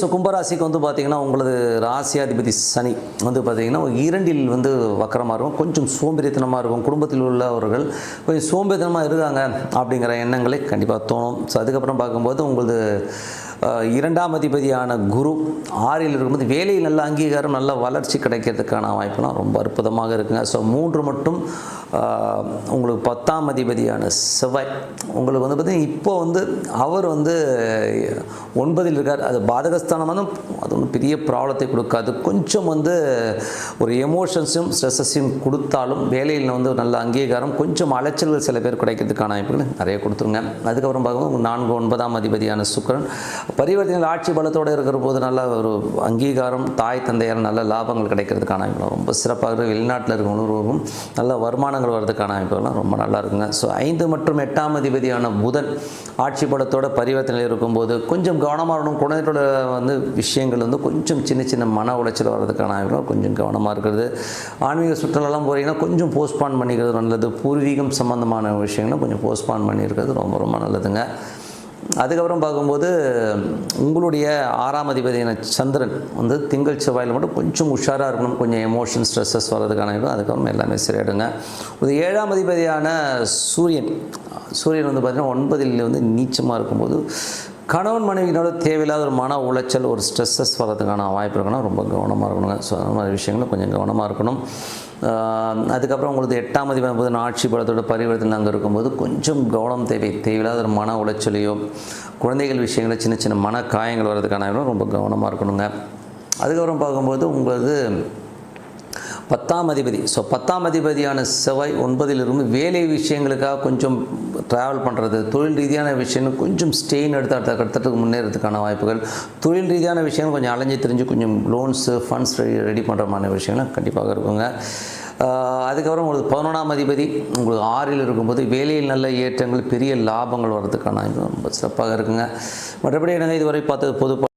So கும்பராசிக்கு வந்து பார்த்தீங்கன்னா உங்களது ராசியாதிபதி சனி வந்து பார்த்தீங்கன்னா இரண்டில் வந்து வக்கரமாக இருக்கும். கொஞ்சம் சோம்பேறித்தனமாக இருக்கும். குடும்பத்தில் உள்ளவர்கள் கொஞ்சம் சோம்பேறித்தனமாக இருக்காங்க அப்படிங்கிற எண்ணங்களை கண்டிப்பாக தோணும். ஸோ அதுக்கப்புறம் பார்க்கும்போது உங்களது இரண்டாம் அதிபதியான குரு ஆறில் இருக்கும்போது வேலையில் நல்ல அங்கீகாரம் நல்ல வளர்ச்சி கிடைக்கிறதுக்கான வாய்ப்புலாம் ரொம்ப அற்புதமாக இருக்குங்க. ஸோ மூன்று மட்டும் உங்களுக்கு பத்தாம் அதிபதியான செவ்வாய். உங்களுக்கு வந்து பார்த்திங்கன்னா இப்போ வந்து அவர் வந்து ஒன்பதில் இருக்கார். அது பாதகஸ்தானமாக அது ஒன்றும் பெரிய ப்ராப்ளத்தை கொடுக்காது. கொஞ்சம் வந்து ஒரு எமோஷன்ஸும் ஸ்ட்ரெஸ்ஸஸையும் கொடுத்தாலும் வேலையில் வந்து நல்ல அங்கீகாரம் கொஞ்சம் அலைச்சல்கள் சில பேர் கிடைக்கிறதுக்கான வாய்ப்புகள் நிறைய கொடுத்துருங்க. அதுக்கப்புறம் பார்க்கும்போது நான்கு ஒன்பதாம் அதிபதியான சுக்கரன். பரிவர்த்தனை ஆட்சி பலத்தோடு இருக்கிற போது நல்ல ஒரு அங்கீகாரம் தாய் தந்தையால் நல்ல லாபங்கள் கிடைக்கிறதுக்கான அமைப்புகள் ரொம்ப சிறப்பாக இருக்கு வெளிநாட்டில் இருக்க உணர்வுக்கும் நல்ல வருமானங்கள் வர்றதுக்கான அமைப்புகள்லாம் ரொம்ப நல்லா இருக்குங்க. ஸோ ஐந்து மற்றும் எட்டாம் அதிபதியான புதன் ஆட்சி பலத்தோட பரிவர்த்தனையில் இருக்கும்போது கொஞ்சம் கவனமாக இருக்கணும். குழந்தைகளோட வந்து விஷயங்கள் வந்து கொஞ்சம் சின்ன சின்ன மன உளைச்சல் வர்றதுக்கான அமைப்புகள் கொஞ்சம் கவனமாக இருக்கிறது. ஆன்மீக சுற்றுலாலாம் போகிறீங்கன்னா கொஞ்சம் போஸ்ட்பான் பண்ணிக்கிறது நல்லது. பூர்வீகம் சம்மந்தமான விஷயங்களும் கொஞ்சம் போஸ்ட்பான் பண்ணியிருக்கிறது ரொம்ப ரொம்ப நல்லதுங்க. அதுக்கப்புறம் பார்க்கும்போது உங்களுடைய ஆறாம் அதிபதியான சந்திரன் வந்து திங்கள் செவ்வாயில் மட்டும் கொஞ்சம் உஷாராக இருக்கணும். கொஞ்சம் எமோஷன் ஸ்ட்ரெஸ்ஸஸ் வர்றதுக்கான இடம் அதுக்கப்புறம் எல்லாமே சரியாயிடுங்க ஒரு ஏழாம் அதிபதியான சூரியன். சூரியன் வந்து பார்த்திங்கன்னா ஒன்பதில் வந்து நீச்சமாக இருக்கும்போது கணவன் மனைவியினோட தேவையில்லாத ஒரு மன உளைச்சல் ஒரு ஸ்ட்ரெஸ்ஸஸ் வர்றதுக்கான வாய்ப்பு இருக்குன்னா ரொம்ப கவனமாக இருக்கணுங்க. ஸோ அந்த மாதிரி விஷயங்களும் கொஞ்சம் கவனமாக இருக்கணும். அதுக்கப்புறம் உங்களுக்கு எட்டாம் அதிபதி போது ஆட்சி பலத்தோட பரிவர்த்தனை அங்கே இருக்கும்போது கொஞ்சம் கவனம் தேவை. தேவையில்லாத ஒரு மன உளைச்சலையோ குழந்தைகள் விஷயங்களில் சின்ன சின்ன மன காயங்கள் வர்றதுக்கான ரொம்ப கவனமாக இருக்கணுங்க. அதுக்கப்புறம் பார்க்கும்போது உங்களது பத்தாம் அதிபதி. ஸோ பத்தாம் அதிபதியான செவ்வாய் ஒன்பதில் இருந்து வேலை விஷயங்களுக்காக கொஞ்சம் ட்ராவல் பண்ணுறது தொழில் ரீதியான விஷயங்கள் கொஞ்சம் ஸ்டெயின் எடுத்து அடுத்த கட்டத்துக்கு முன்னேறதுக்கான வாய்ப்புகள் தொழில் ரீதியான விஷயங்கள் கொஞ்சம் அலைஞ்சு தெரிஞ்சு கொஞ்சம் லோன்ஸு ஃபண்ட்ஸ் ரெடி ரெடி பண்ணுற மாதிரி விஷயங்கள் கண்டிப்பாக இருக்குங்க. அதுக்கப்புறம் உங்களுக்கு பதினொன்றாம் அதிபதி உங்களுக்கு ஆறில் இருக்கும்போது வேலையில் நல்ல ஏற்றங்கள் பெரிய லாபங்கள் வர்றதுக்கான ரொம்ப சிறப்பாக இருக்குங்க. மற்றபடி என்னங்க இதுவரை பார்த்தது? பொது